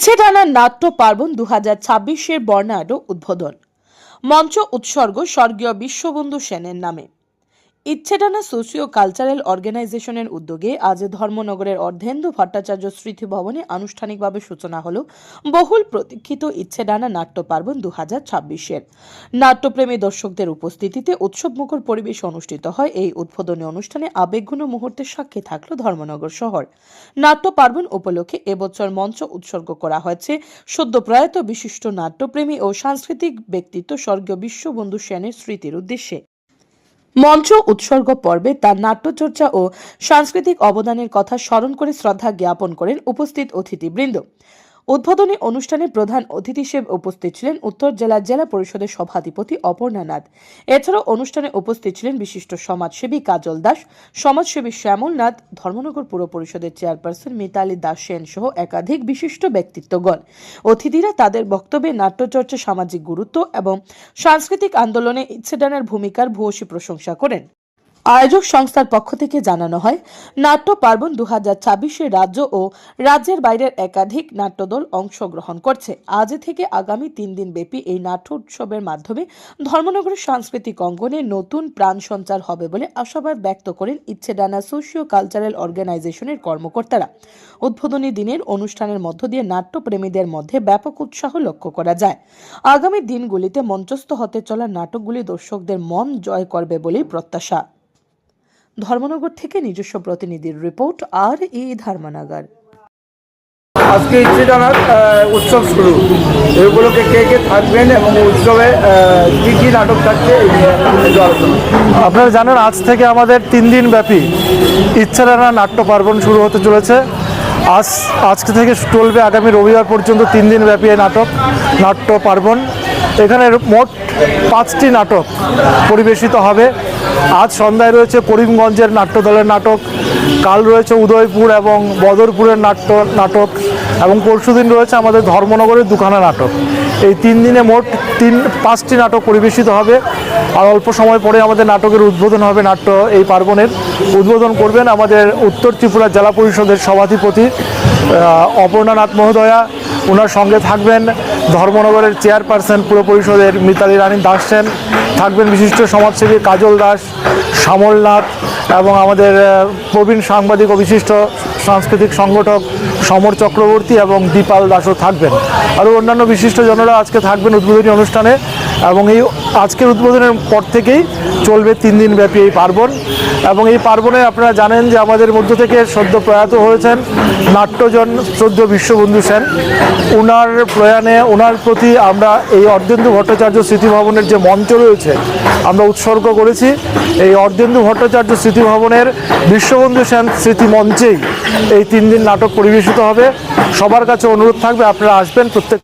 ইচ্ছে টানা নাট্য পার্বণ দু হাজার ছাব্বিশের বর্ণাঢ্য উদ্বোধন। মঞ্চ উৎসর্গ স্বর্গীয় বিশ্ববন্ধু সেনের নামে। ইচ্ছেটানা সোশিও কালচারাল অর্গানাইজেশনের উদ্যোগে আজ ধর্মনগরের অর্ধেন্দু ভট্টাচার্য স্মৃতি ভবনে আনুষ্ঠানিকভাবে সূচনা হলো বহুল প্রতীক্ষিত ইচ্ছেডানা নাট্য পার্বণ দু হাজার ছাব্বিশের। নাট্যপ্রেমী দর্শকদের উপস্থিতিতে উৎসবমুখর পরিবেশ অনুষ্ঠিত হয়। এই উদ্বোধনী অনুষ্ঠানে আবেগঘন মুহূর্তের সাক্ষী থাকল ধর্মনগর শহর। নাট্য পার্বণ উপলক্ষে এবছর মঞ্চ উৎসর্গ করা হয়েছে। সদ্য প্রয়াত বিশিষ্ট নাট্যপ্রেমী ও সাংস্কৃতিক ব্যক্তিত্ব স্বর্গীয় বিশ্ববন্ধু সেনের স্মৃতির উদ্দেশ্যে। মঞ্চ উৎসর্গ পর্বে তার নাট্যচর্চা ও সাংস্কৃতিক অবদানের কথা স্মরণ করে শ্রদ্ধা জ্ঞাপন করেন উপস্থিত অতিথিবৃন্দ। উদ্বোধনী অনুষ্ঠানে প্রধান অতিথি হিসেবে উপস্থিত ছিলেন উত্তর জেলা জেলা পরিষদের সভাধিপতি অপর্ণা নাথ। এছাড়াও অনুষ্ঠানে উপস্থিত ছিলেন বিশিষ্ট সমাজসেবী কাজল দাস, সমাজসেবী শ্যামল নাথ, ধর্মনগর পুর পরিষদের চেয়ারপারসন মিতালি দাস সেন সহ একাধিক বিশিষ্ট ব্যক্তিত্বগণ। অতিথিরা তাদের বক্তব্যে নাট্যচর্চা, সামাজিক গুরুত্ব এবং সাংস্কৃতিক আন্দোলনে ইচ্ছেদানের ভূমিকার ভূয়সী প্রশংসা করেন। আয়োজক সংস্থার পক্ষ থেকে জানানো হয় নাট্য পার্বণ দু হাজার ছাব্বিশে রাজ্য ও রাজ্যের বাইরের একাধিক নাট্যদল অংশগ্রহণ করছে। আজ থেকে আগামী তিন দিন ব্যাপী এই নাট্য উৎসবের মাধ্যমে ধর্মনগরের সাংস্কৃতিক অঙ্গনে নতুন প্রাণ সঞ্চার হবে বলে আশাবাদ ব্যক্ত করেন ইচ্ছেডানা সোশিও কালচারাল অর্গানাইজেশনের কর্মকর্তারা। উদ্বোধনী দিনের অনুষ্ঠানের মধ্য দিয়ে নাট্যপ্রেমীদের মধ্যে ব্যাপক উৎসাহ লক্ষ্য করা যায়। আগামী দিনগুলিতে মঞ্চস্থ হতে চলা নাটকগুলি দর্শকদের মন জয় করবে বলেই প্রত্যাশা। ধর্মনগর থেকে নিজস্ব প্রতিনিধির রিপোর্ট আর ই ধর্মনগর। আজকে ইচ্ছে জানার উৎসব শুরু। এই উপলক্ষে কে কে থাকবেন এবং উৎসবে কি কি নাটক থাকছে আপনারা জানেন আজ থেকে আমাদের তিন দিন ব্যাপী ইচ্ছারানা নাট্য পার্বণ শুরু হতে চলেছে। আজ আজকে থেকে চলবে আগামী রবিবার পর্যন্ত তিন দিন ব্যাপী এই নাটক নাট্য পার্বণ। এখানে মোট পাঁচটি নাটক পরিবেশিত হবে। আজ সন্ধ্যায় রয়েছে করিমগঞ্জের নাট্যদলের নাটক, কাল রয়েছে উদয়পুর এবং বদরপুরের নাট্য, নাটক এবং পরশুদিন রয়েছে আমাদের ধর্মনগরের দুখানা নাটক। এই তিন দিনে মোট তিন, পাঁচটি নাটক পরিবেশিত হবে। আর অল্প সময় পরে আমাদের নাটকের উদ্বোধন হবে নাট্য এই পার্বণের। উদ্বোধন করবেন আমাদের উত্তর ত্রিপুরা জেলা পরিষদের সভাধিপতি অপর্ণানাথ মহোদয়া ওনার সঙ্গে থাকবেন ধর্মনগরের চেয়ারপারসন পুর পরিষদের মিতালি রানী দাস সেন, থাকবেন বিশিষ্ট সমাজসেবী কাজল দাস, শ্যামলনাথ এবং আমাদের প্রবীণ সাংবাদিক ও বিশিষ্ট সাংস্কৃতিক সংগঠক সমর চক্রবর্তী এবং দীপাল দাসও থাকবেন। আরও অন্যান্য বিশিষ্ট জনরা আজকে থাকবেন উদ্বোধনী অনুষ্ঠানে। এবং এই আজকের উদ্বোধনের পর থেকেই চলবে তিন দিন ব্যাপী এই পার্বণ। এবং এই পার্বণে আপনারা জানেন যে আমাদের মধ্য থেকে সদ্য প্রয়াত হয়েছেন নাট্যজন শ্রদ্ধ বিশ্ববন্ধু সেন। ওনার প্রয়াণে ওনার প্রতি আমরা এই অর্ধেন্দু ভট্টাচার্য স্মৃতি ভবনের যে মঞ্চ রয়েছে, আমরা উৎসর্গ করেছি। এই অর্ধেন্দু ভট্টাচার্য স্মৃতি ভবনের বিশ্ববন্ধু সেন স্মৃতি মঞ্চেই এই তিন দিন নাটক পরিবেশিত হবে। সবার কাছে অনুরোধ থাকবে, আপনারা আসবেন প্রত্যেক